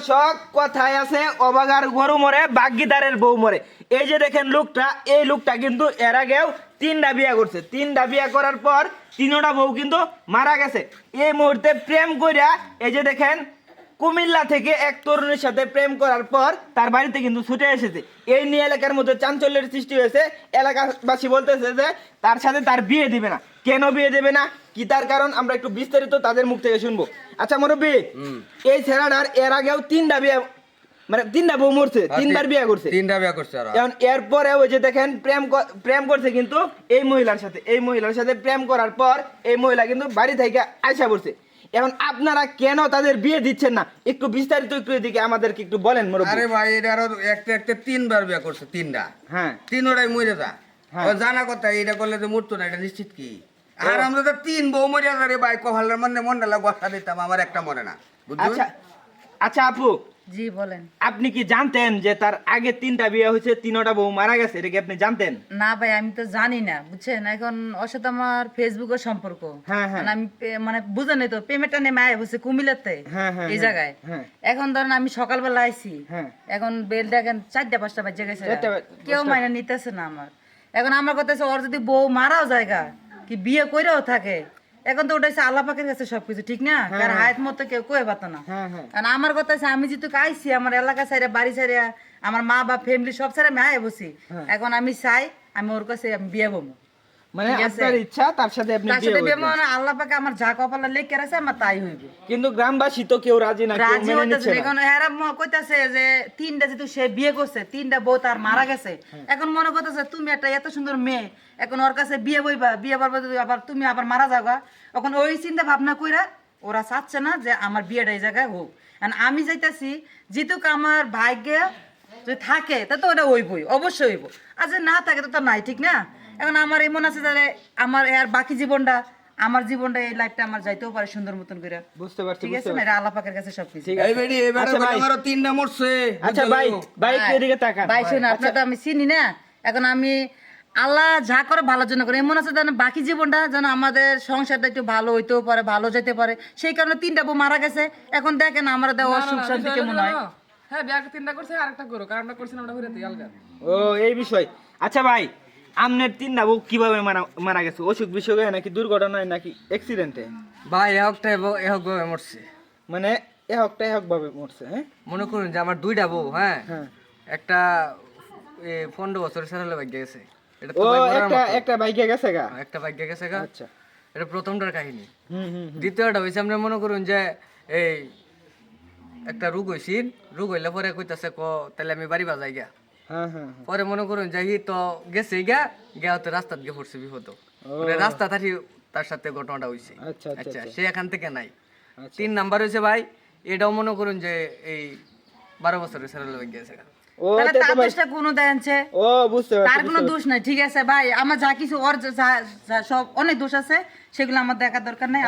দর্শক, কথায় আছে, অবাগার গরু মরে বাগ্যিদারের বউ মরে। এই যে দেখেন লোকটা, এই লোকটা কিন্তু এর আগেও তিনটা বিয়া করছে। তিনটা বিয়া করার পর তিনোটা বউ কিন্তু মারা গেছে। এই মুহূর্তে প্রেম কইরা, এই যে দেখেন, কুমিল্লা থেকে এক তরুণীর সাথে প্রেম করার পর তার বাড়িতে কিন্তু ছুটে এসেছে। এই নিয়ে এলাকার মধ্যে চাঞ্চল্যের সৃষ্টি হয়েছে। এলাকাবাসী বলতেছে যে, তার সাথে তার বিয়ে দিবে না। কেন বিয়ে দেবে না? কি তার কারণ? আমরা একটু বিস্তারিত তাদের মুখ থেকে শুনব। আচ্ছা মুরব্বী এই ছেলেটার এর আগেও তিনটা বিয়ে মানে তিনটা বউ মরছে তিনবার বিয়ে করছে। তিনটা বিয়া করছে এখন এরপরে ওই যে দেখেন প্রেম প্রেম করছে কিন্তু এই মহিলার সাথে এই মহিলার সাথে প্রেম করার পর এই মহিলা কিন্তু বাড়ি থেকে আয়সা পড়ছে। এখন আপনারা কেন তাদের বিয়ে দিচ্ছেন না? একটু বিস্তারিত একটু এদিকে আমাদেরকে একটু বলেন মুরব্বী। আরে ভাই এটা আরও একটা একটা তিনবার বিয়া করছে তিনটা। হ্যাঁ। তিনোটাই মরে যা। হ্যাঁ। জানা কথা এটা করলে তো মরতো না এটা নিশ্চিত কি? আর আমরা তো তিন বউ মরিয়া রে ভাই কহালের মধ্যে মন্ডলা গসা দিতাম আমার একটা মনে না। আচ্ছা আচ্ছা আপু। জি বলেন। আপনি কি জানতেন যে তার আগে তিনটা বিয়ে হয়েছে তিনটা বউ মারা গেছে? এটা কি আপনি জানতেন? না ভাই আমি তো জানি না বুঝছেন? এখন ওর সাথে আমার ফেসবুকের সম্পর্ক। হ্যাঁ, হ্যাঁ। মানে আমি মানে বুঝে নেই তো পেমেন্টটা নেমে আয় হচ্ছে কুমিল্লাতে হ্যাঁ, হ্যাঁ, এই জায়গায়। হ্যাঁ। এখন ধরেন আমি সকালবেলা আইছি হ্যাঁ। এখন বেল দেখেন চারটা পাঁচটা বাজে গেছে। কেউ। মাইনে নিতেছে না আমার। এখন আমার কথা হচ্ছে ওর যদি বউ মারাও জায়গা কি বিয়ে কইরাও থাকে? এখন তো ওটা হচ্ছে আল্লাহ পাকের কাছে সবকিছু ঠিক না? কারণ হায়াত মতো কেউ কয়ে পাতো না। হ্যাঁ হ্যাঁ। কারণ আমার কথা আছে আমি যেহেতু আইছি আমার এলাকা সাইরে বাড়ি সাইরে আমার মা বা ফ্যামিলি সব সাইরে আমি আয় বসি। হ্যাঁ। এখন আমি চাই আমি ওর কাছে আমি বিয়ে বমু। মানে আপনার ইচ্ছা তার সাথে আপনি তার সাথে বিয়ে মানে আল্লাহ পাকে আমার যা কপালে লেখে আমার তাই হইবে। কিন্তু গ্রামবাসী তো কেউ রাজি না কেউ মেনে নিচ্ছে এখন এরা ম- কইতাছে যে তিনটা যেহেতু সে বিয়ে করছে তিনটা বউ তার মারা গেছে। হ্যাঁ। এখন মনে করতেছে তুমি একটা এত সুন্দর মেয়ে এখন ওর কাছে বিয়ে বইবা বিয়ে করবে আবার তুমি আবার মারা যাবা এখন ওই চিন্তা ভাবনা কইরা ওরা চাচ্ছে না যে আমার বিয়েটা এই জায়গায় হোক। আমি যাইতাছি যেটুক আমার ভাগ্যে যদি থাকে তা তো ওটা হইবই অবশ্যই হইব। আর যে না থাকে তো তা নাই ঠিক না? এখন আমার এমন আছে যে আমার আর বাকি জীবনটা আমার জীবনটা এই লাইফটা আমার যাইতেও পারে সুন্দর মতন করে। বুঝতে পারছি ঠিক আছে বুঝতে না এটা আল্লাহ পাকের কাছে সবকিছু। ঠিক এই আছে বেডি এবারে আচ্ছা ভাই। আমারও তিনটা মরছে? আচ্ছা ভাই ভাই এদিকে তাকান। ভাই শুনে আপনার তো আমি চিনি না? এখন আমি আল্লাহ যা করে ভালোর জন্য করে এমন আছে যেন বাকি জীবনটা যেন আমাদের সংসারটা একটু ভালো হইতেও পারে ভালো যেতে পারে। সেই কারণে তিনটা বউ মারা গেছে। এখন দেখেন আমরা দেওয়া সুখ শান্তি কেমন হয়? হ্যাঁ বিয়া তিনটা করছে আরেকটা করো করছে না ওটা ঘুরে আলগা। ও এই বিষয়। আচ্ছা ভাই আমনের কীভাবে মারা মারা গেছে? অসুখ বিসুখ হয়ে নাকি দুর্ঘটনায় নাকি অ্যাক্সিডেন্টে ভাই একটা এহক ভাবে মরছে। মানে এহকটা এহক ভাবে মরছে হ্যাঁ? মনে করুন যে আমার দুইটা বউ হ্যাঁ? হ্যাঁ। একটা পনেরো বছর সেরালে ভাগ্য গেছে। এটা তো একটা। একটা গেছে গা? একটা ভাগ্য গেছে গা। আচ্ছা। এটা প্রথমটার কাহিনী। হুম হুম হুম। দ্বিতীয়টা হয়েছে আমরা মনে করুন যে এই একটা রোগ হয়েছিল রোগ হইলে পরে কইতাছে ক তাহলে আমি বাড়ি বাজাই গা হ্যাঁ হ্যাঁ হ্যাঁ। পরে মনে করুন যে হি তো গেছে গা গিয়া হতে রাস্তাত গিয়ে পড়ছে বিপদ। মানে রাস্তা থাকি তার সাথে ঘটনাটা হয়েছে আচ্ছা আচ্ছা আচ্ছা সে এখান থেকে নাই। আচ্ছা। তিন নাম্বার হয়েছে ভাই এটাও মনে করুন যে এই বারো বছরের সেরালে ভাগ্য গেছে গা ও তাহলে তো তার দোষটা কোনো দেনছে ও বুঝতে পারছি তার কোনো দোষ নাই ঠিক আছে ভাই। আমার যা কিছু ওর সব অনেক দোষ আছে সেগুলো আমার দেখার দরকার নাই।